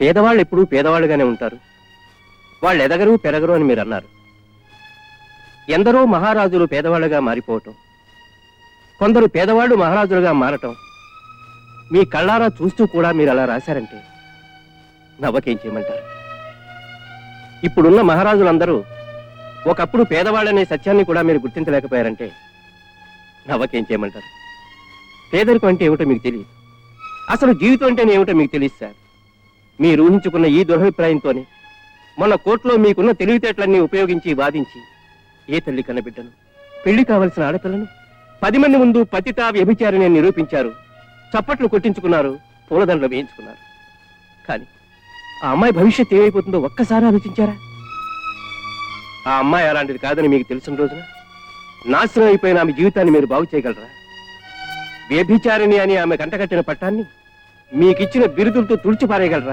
పేదవాళ్ళు ఎప్పుడూ పేదవాళ్ళుగానే ఉంటారు. వాళ్ళు ఎదగరు పెరగరు అని మీరు అన్నారు. ఎందరో మహారాజులు పేదవాళ్ళుగా మారిపోవటం కొందరు పేదవాళ్ళు మహారాజులుగా మారటం మీ కళ్ళారా చూస్తూ కూడా మీరు అలా రాశారంటే నవ్వకేం చేయమంటారు? ఇప్పుడున్న మహారాజులందరూ ఒకప్పుడు పేదవాళ్ళనే సత్యాన్ని కూడా మీరు గుర్తించలేకపోయారంటే నవ్వకేం చేయమంటారు? పేదరికం అంటే ఏమిటో మీకు తెలియదు. అసలు జీవితం అంటేనే ఏమిటో మీకు తెలియదు సార్. మీరు ఊహించుకున్న ఈ దురభిప్రాయంతోనే మొన్న కోర్టులో మీకున్న తెలివితేటలన్నీ ఉపయోగించి వాదించి ఏ తల్లి కన్న పెళ్ళి కావలసిన ఆడపిల్లను? పది మంది ముందు పతిత వ్యభిచారిని నిరూపించారు. చప్పట్లు కొట్టించుకున్నారు. పూలదండలు వేయించుకున్నారు. కానీ ఆ అమ్మాయి భవిష్యత్ ఏమైపోతుందో ఒక్కసారి ఆలోచించారా? ఆ అమ్మాయి అలాంటిది కాదని మీకు తెలిసిన రోజున నాశనం అయిపోయిన ఆమె జీవితాన్ని మీరు బాగు చేయగలరా? వ్యభిచారిణి అని ఆమె కంటకట్టిన పట్టాన్ని మీకిచ్చిన బిరుదులతో తుడిచిపారేయగలరా?